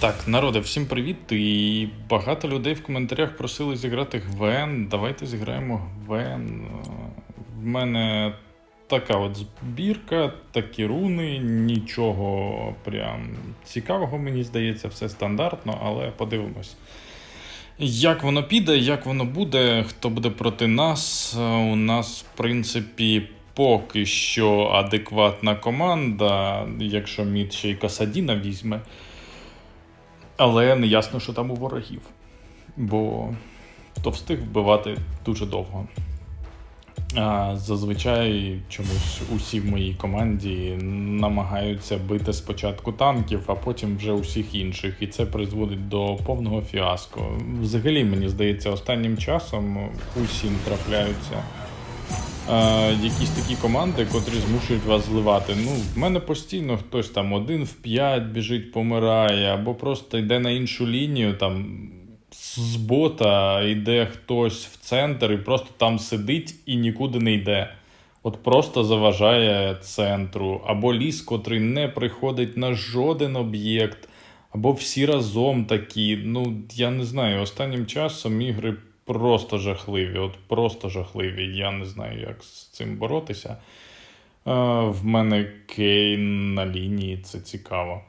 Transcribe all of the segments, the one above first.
Так, народе, всім привіт. І багато людей в коментарях просили зіграти Гвен. Давайте зіграємо Гвен. Е, В мене така от збірка, такі руни, нічого прям цікавого, мені здається, все стандартно, але подивимось. Як воно піде, як воно буде, хто буде проти нас? У нас, в принципі, поки що адекватна команда, якщо мід ще й Касадіна візьме. Але не ясно, що там у ворогів. Бо товстих вбивати дуже довго. А зазвичай чомусь усі в моїй команді намагаються бити спочатку танків, а потім вже усіх інших. І це призводить до повного фіаско. Взагалі, мені здається, останнім часом усім трапляються якісь такі команди, котрі змушують вас зливати. Ну, в мене постійно хтось там один в п'ять біжить, помирає, або просто йде на іншу лінію, там з бота йде хтось в центр і просто там сидить і нікуди не йде. От просто заважає центру, або ліс, котрий не приходить на жоден об'єкт, або всі разом такі. Ну, я не знаю, останнім часом ігри просто жахливі, от просто жахливі. Я не знаю, як з цим боротися. Е, в мене Кейн на лінії, це цікаво.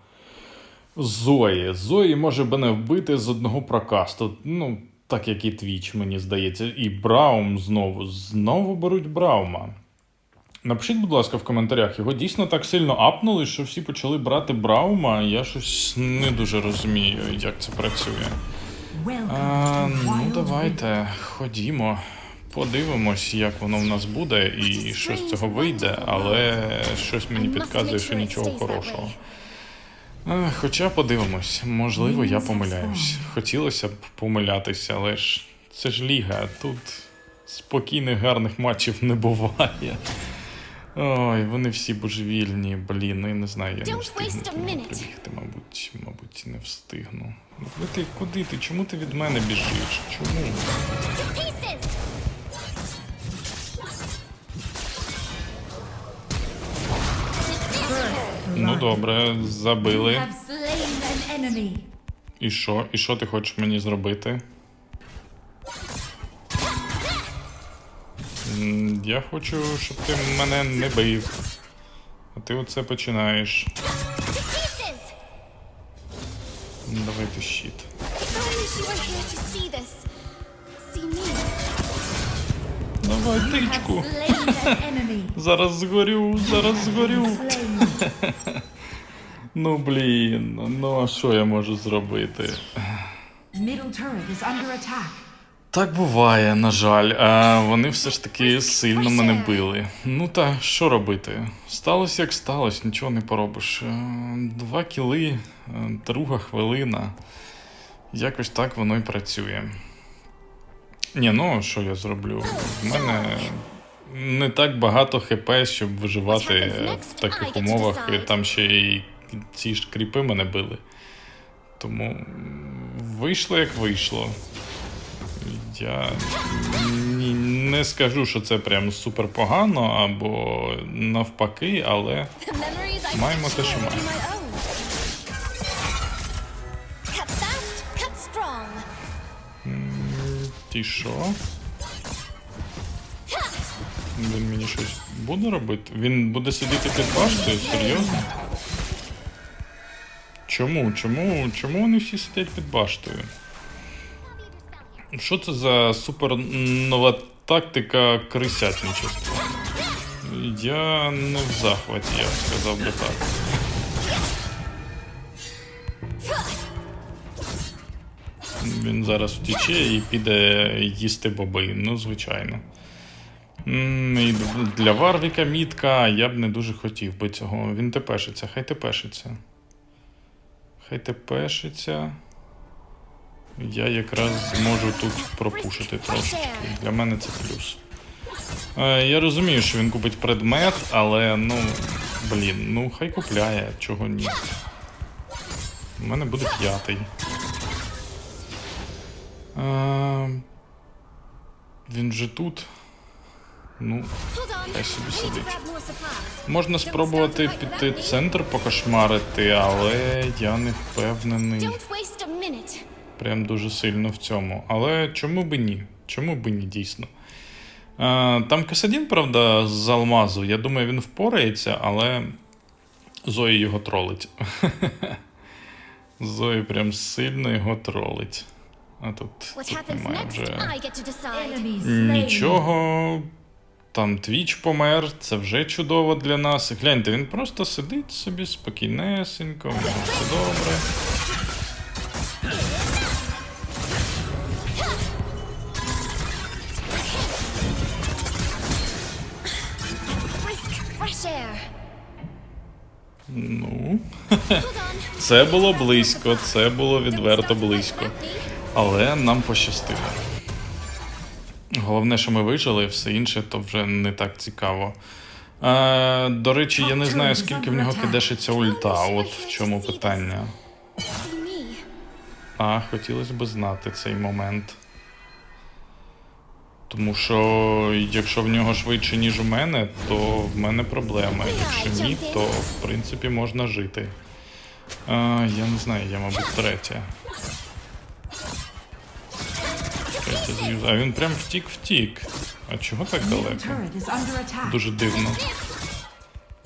Зої. Зої може мене вбити з одного прокасту. Ну, так як і Твіч, мені здається. І Браум знову. Знову беруть Браума. Напишіть, будь ласка, в коментарях, його дійсно так сильно апнули, що всі почали брати Браума. Я щось не дуже розумію, як це працює. А, ну, давайте, ходімо. Подивимось, як воно в нас буде і що з цього вийде, але щось мені підказує, що нічого хорошого. А, Хоча подивимось, можливо, я помиляюсь. Хотілося б помилятися, але ж це ж ліга. Тут спокійних гарних матчів не буває. Ой, вони всі божевільні, блін, ну я не знаю, я не встигну прибігти, мабуть, мабуть, не встигну. Ну, куди ти, куди ти? Чому ти від мене біжиш? Чому? Ну добре, забили. І що? І що ти хочеш мені зробити? Я хочу, щоб ти мене не бив. А ти оце починаєш. See me. Давай тичку. Зараз згорю, зараз згорю. Ну блін, ну а що я under attack. Так буває, на жаль. А вони все ж таки сильно мене били. Ну та що робити? Сталося як сталося, нічого не поробиш. Е, Два кіли, е, друга хвилина. Якось так воно і працює. Ні, ну що я зроблю? В мене не так багато хп, щоб виживати в таких умовах. І там ще й ці ж кріпи мене били. Тому вийшло як вийшло. Я не скажу, що це прям супер погано або навпаки, але Маємо те, що маємо. ті що? Він мені щось буде робити? Він буде сидіти під баштою? Серйозно? Чому? Чому? Чому вони всі сидять під баштою? Що це за супернова тактика крисятничества? Я не в захваті, я б сказав би так. Він зараз втіче і піде їсти боби. Ну, звичайно. І для Варвіка мітка я б не дуже хотів би цього. Він тепешиться, хай тепешиться. Хай тепешиться. Я якраз зможу тут пропушити трошечки. Для мене це плюс. Е, Я розумію, що він купить предмет, але ну, блін, ну хай купляє, чого ні. У мене буде п'ятий. Е, Він же тут. Ну. Хай собі сидить. Можна спробувати піти центр покошмарити, але я не впевнений Прям дуже сильно в цьому. Але чому би ні? Чому би ні, дійсно? А, там Касадін, правда, з алмазу. Я думаю, він впорається, але Зої його тролить. Зої прям сильно його тролить. А тут, тут немає вже. Нічого. Там твіч помер, це вже чудово для нас. Гляньте, він просто сидить собі спокійнесенько, все добре. Ну, це було близько, це було відверто близько. Але нам пощастило. Головне, що ми вижили, все інше то вже не так цікаво. Е, до речі, я не знаю, скільки в нього кидешиться ульта. От в чому питання. А, хотілося б знати цей момент. Тому що якщо в нього швидше, ніж у мене, то в мене проблема. Якщо ні, то в принципі можна жити. А, я не знаю, я, мабуть, третя. А він прям втік-втік. А чого так далеко? Дуже дивно.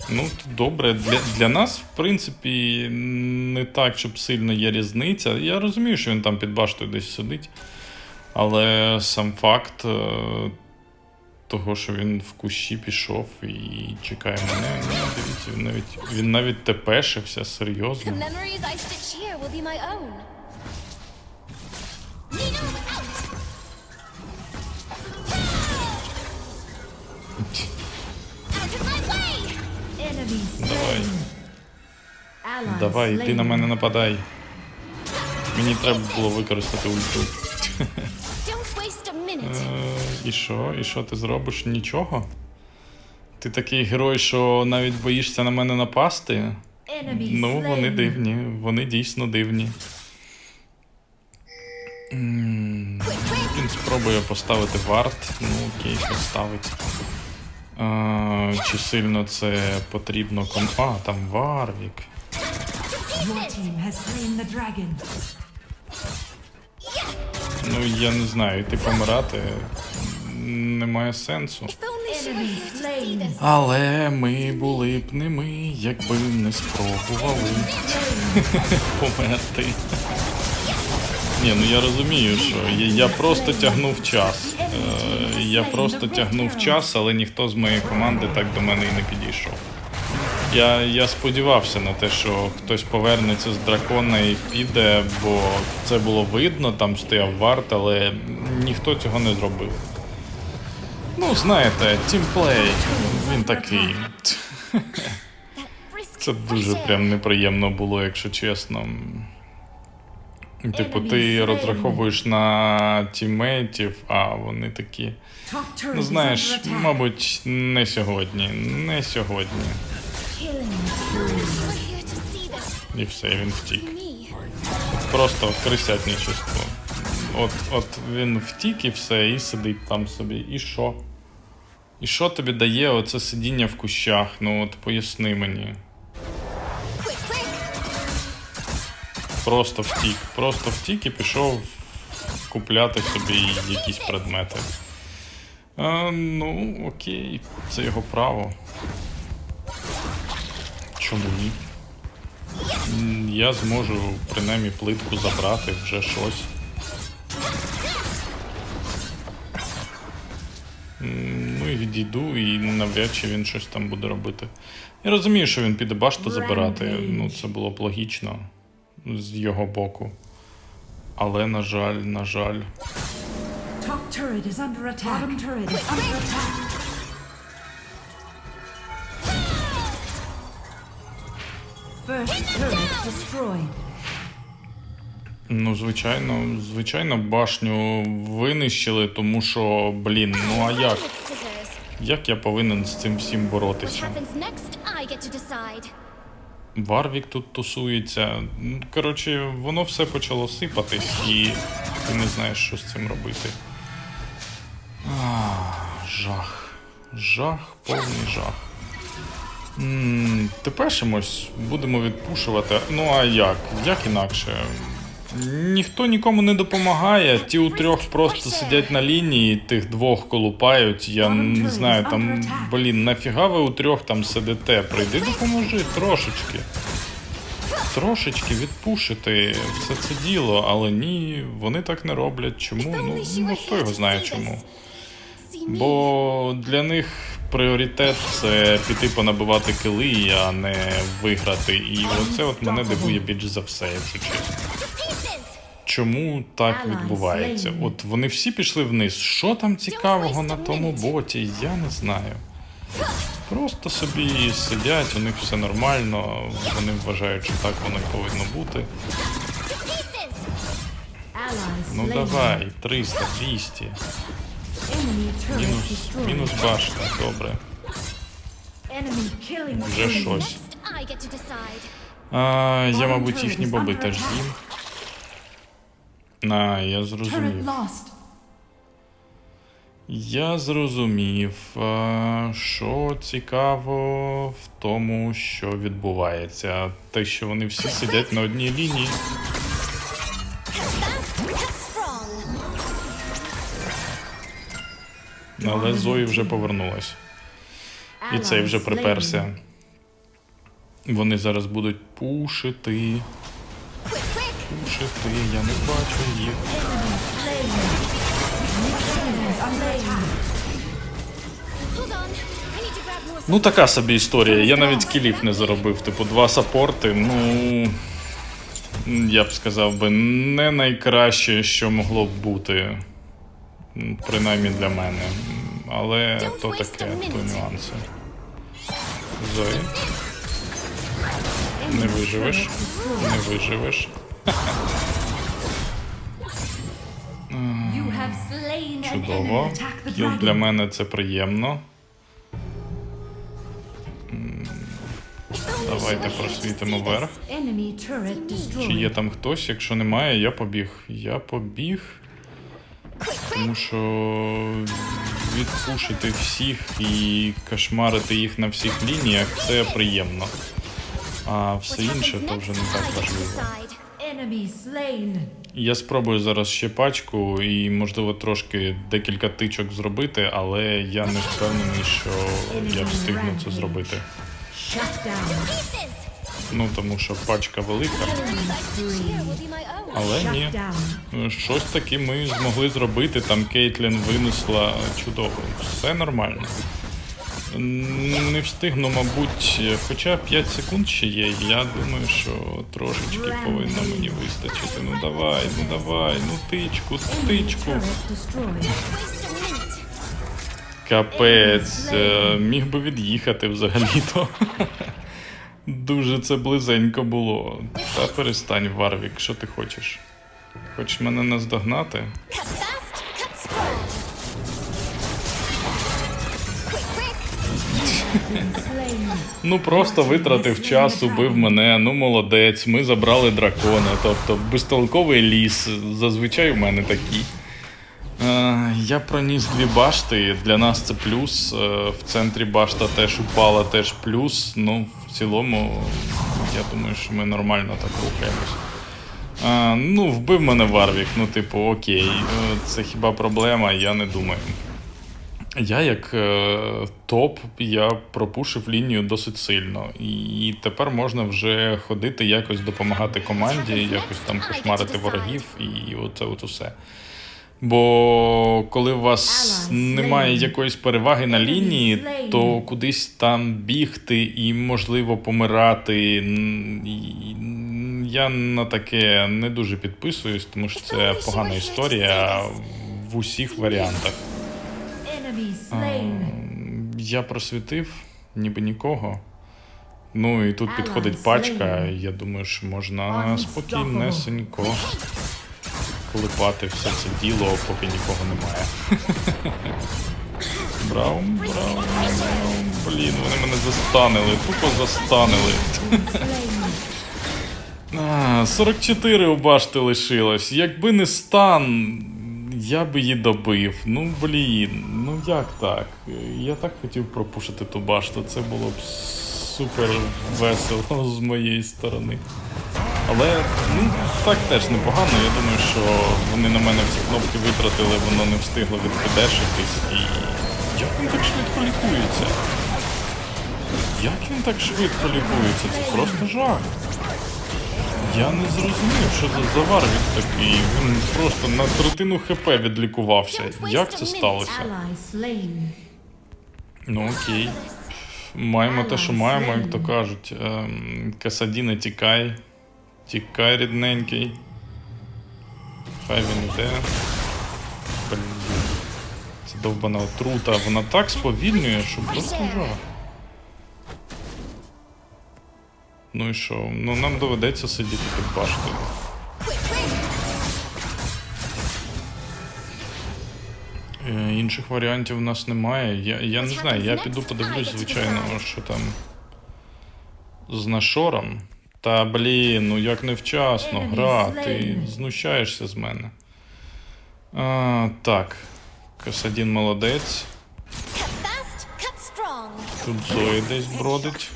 Ну, добре, для, для нас, в принципі, не так, щоб сильно є різниця. Я розумію, що він там під баштою десь сидить. Але сам факт е, того, що він в кущі пішов і чекає мене. Ну, дивіться, він навіть, він навіть тепешився, серйозно. Давай. Давай, ти на мене нападай. Мені треба було використати ульту. Minute. Е, І що? І що ти зробиш? Нічого? Ти такий герой, що навіть боїшся на мене напасти? Ну, вони дивні, вони дійсно дивні. М, Він спробує поставити варт. Ну, окей, поставить. А, чи сильно це потрібно ком. А, там Варвік. Your team has slain the dragon. Ну, я не знаю, йти помирати немає сенсу. Але ми були б не ми, якби не спробували померти. Ні, ну я розумію, що я, я просто тягнув час. Е, я просто тягнув час, але ніхто з моєї команди так до мене і не підійшов. Я, я сподівався на те, що хтось повернеться з дракона і піде, бо це було видно, там стояв варт, але ніхто цього не зробив. Ну, знаєте, тімплей, він такий. Це дуже прям неприємно було, якщо чесно. Типу, ти розраховуєш на тіммейтів, а вони такі. Ну, знаєш, мабуть, не сьогодні, не сьогодні. І все, він втік. Просто крисятничество. От, от він втік і все, і сидить там собі. І що? І що тобі дає оце сидіння в кущах? Ну от поясни мені. Просто втік. Просто втік і пішов купляти собі якісь предмети. А, ну, окей, це його право. Чому ні? Я зможу принаймні плитку забрати вже щось. Ну і відійду, і навряд чи він щось там буде робити. Я розумію, що він піде башту забирати. Ну, це було б логічно з його боку. Але, на жаль, на жаль. Top turret is under attack. Bottom turret is under attack. Ну, звичайно, звичайно, башню винищили, тому що, блін, ну а як? Як я повинен з цим всім боротися? Варвік тут тусується. Ну, Коротше, воно все почало сипатись, і ти не знаєш, що з цим робити. А, жах. Жах, повний жах. Тепешимось, будемо відпушувати. Ну а як? Як інакше? Ніхто нікому не допомагає. Ті у трьох просто сидять на лінії, тих двох колупають. Я не знаю, там, блін, нафіга ви у трьох там сидите? Прийди допоможи трошечки. Трошечки відпушити все це діло, але ні, вони так не роблять. Чому? Ну, ну хто його знає чому. Бо для них пріоритет це піти понабивати кили, а не виграти. І оце от мене дивує більш за все, якщо чесно. Чому так відбувається? От вони всі пішли вниз. Що там цікавого на тому боті? Я не знаю. Просто собі сидять, у них все нормально, вони вважають, що так воно і повинно бути. Ну давай, 300, 200. Мінус, мінус башта, добре. Вже щось. А, я, мабуть, їхні боби теж з'їм. А, я зрозумів. Я зрозумів, що цікаво в тому, що відбувається. Те, що вони всі сидять на одній лінії. Але Зої вже повернулась. І цей вже приперся. Вони зараз будуть пушити. Пушити, я не бачу їх. Ну, така собі історія. Я навіть кілів не заробив. Типу, два сапорти. Ну. Я б сказав би, не найкраще, що могло б бути. Принаймні для мене. Але то таке, то нюанси. Зої, не виживеш. Не виживеш. Чудово. Кіл для мене це приємно. Давайте просвітимо вверх. Чи є там хтось? Якщо немає, я побіг. Я побіг. Тому що відпушити всіх і кошмарити їх на всіх лініях це приємно. А все інше то вже не так важливо. Я спробую зараз ще пачку і, можливо, трошки декілька тичок зробити, але я не впевнений, що я встигну це зробити. Ну тому що пачка велика. Але ні. Щось таки ми змогли зробити. Там Кейтлін винесла чудово. Все нормально. Не встигну, мабуть, хоча 5 секунд ще є. Я думаю, що трошечки повинно мені вистачити. Ну давай, ну давай, ну тичку, тичку. Капець, е, міг би від'їхати взагалі-то. Дуже це близенько було. Та перестань, Варвік, що ти хочеш? Хочеш мене наздогнати? Ну просто витратив час, убив мене. Ну молодець, ми забрали дракона. Тобто безтолковий ліс. Зазвичай у мене такий. Е, я проніс дві башти. Для нас це плюс. Е, в центрі башта теж упала, теж плюс. Ну, в цілому, я думаю, що ми нормально так рухаємось. Е, ну, вбив мене Варвік. Ну, типу, окей, це хіба проблема? Я не думаю. Я як е, топ, я пропушив лінію досить сильно. І тепер можна вже ходити, якось допомагати команді, якось там кошмарити ворогів і оце от усе. Бо коли у вас немає якоїсь переваги на лінії, то кудись там бігти і, можливо, помирати. Я на таке не дуже підписуюсь, тому що це погана історія в усіх варіантах. Я просвітив, ніби нікого. Ну і тут підходить пачка. Я думаю, що можна спокійнесенько колипати все це діло, поки нікого немає. Браум, браум, браум. Блін, вони мене застанили, тупо застанили. 44 у башти лишилось. Якби не стан, Я би її добив. Ну блін, ну як так? Я так хотів пропушити ту башту. Це було б супер весело з моєї сторони. Але ну, так теж непогано. Я думаю, що вони на мене всі кнопки витратили, воно не встигло відпедешитись і. Як він так швидко лікується? Як він так швидко лікується? Це просто жах. Я не зрозумів, що за завар він такий. Він просто на третину ХП відлікувався. Як це сталося? Ну окей. Маємо те, що маємо, як то кажуть. Ем, Касадіне тікай. Тікай, рідненький. Хай він йде. Блін. Це довбана отрута. Вона так сповільнює, що просто жах. Ну і що? Ну нам доведеться сидіти під баштою. Е, Інших варіантів у нас немає. Я, я не знаю, я піду подивлюсь, звичайно, що там з нашором. Та блін, ну як невчасно, гра, ти знущаєшся з мене. А, так, Касадін молодець. Тут Зої десь бродить.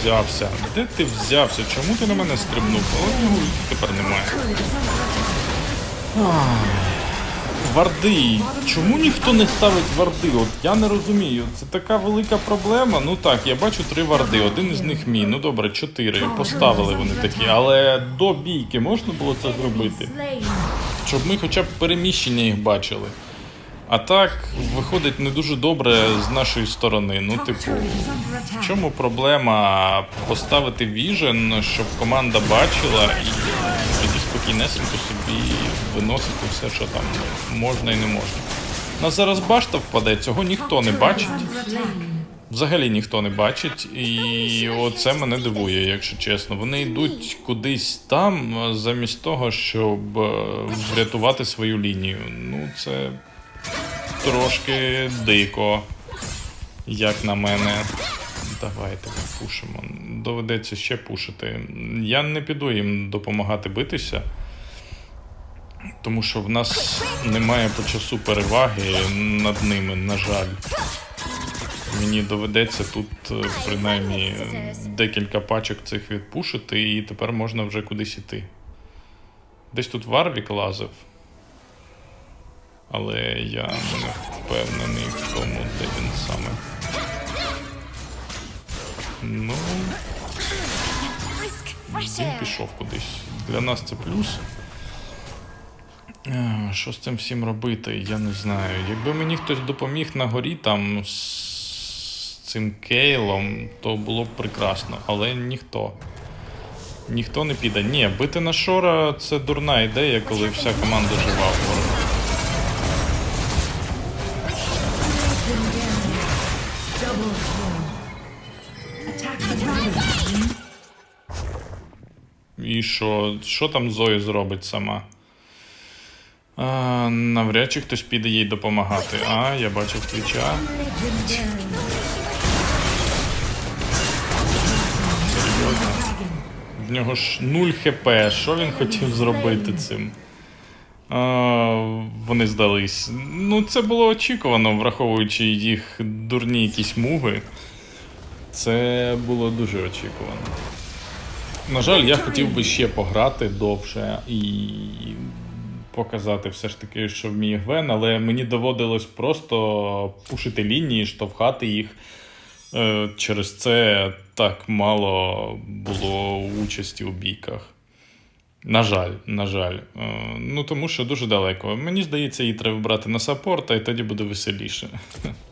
Взявся. Де ти взявся? Чому ти на мене стрибнув? Але в тепер немає. Ах, Варди. Чому ніхто не ставить варди? От я не розумію. Це така велика проблема. Ну так, я бачу три варди. Один із них мій. Ну добре, чотири. Поставили вони такі. Але до бійки можна було це зробити? Щоб ми хоча б переміщення їх бачили. А так, виходить не дуже добре з нашої сторони. Ну, типу, в чому проблема поставити віжен, щоб команда бачила і тоді спокійнесенько собі виносити все, що там можна і не можна. У нас зараз башта впаде, цього ніхто не бачить. Взагалі ніхто не бачить, і оце мене дивує, якщо чесно. Вони йдуть кудись там, замість того, щоб е, врятувати свою лінію. Ну, це трошки дико, як на мене. Давайте пушимо. Доведеться ще пушити. Я не піду їм допомагати битися, тому що в нас немає по часу переваги над ними, на жаль. Мені доведеться тут е, принаймні декілька пачок цих відпушити, і тепер можна вже кудись іти. Десь тут Варвік лазив. Але я не впевнений в тому, де він саме. Ну, він пішов кудись. Для нас це плюс. Е, Що з цим всім робити, я не знаю. Якби мені хтось допоміг на горі там з цим кейлом, то було б прекрасно, але ніхто. Ніхто не піде. Ні, бити на шора це дурна ідея, коли вся команда жива в. І що, що там Зої зробить сама? А, навряд чи хтось піде їй допомагати. А, я бачив твіча. Серйозно. В нього ж 0 хп. Що він хотів зробити цим? А, вони здались. Ну, це було очікувано, враховуючи їх дурні якісь муви. Це було дуже очікувано. На жаль, я хотів би ще пограти довше і показати все ж таки, що вміє Гвен, але мені доводилось просто пушити лінії, штовхати їх. Е, Через це так мало було участі у бійках. На жаль, на жаль. Е, Ну тому що дуже далеко. Мені здається, її треба брати на саппорт, а і тоді буде веселіше.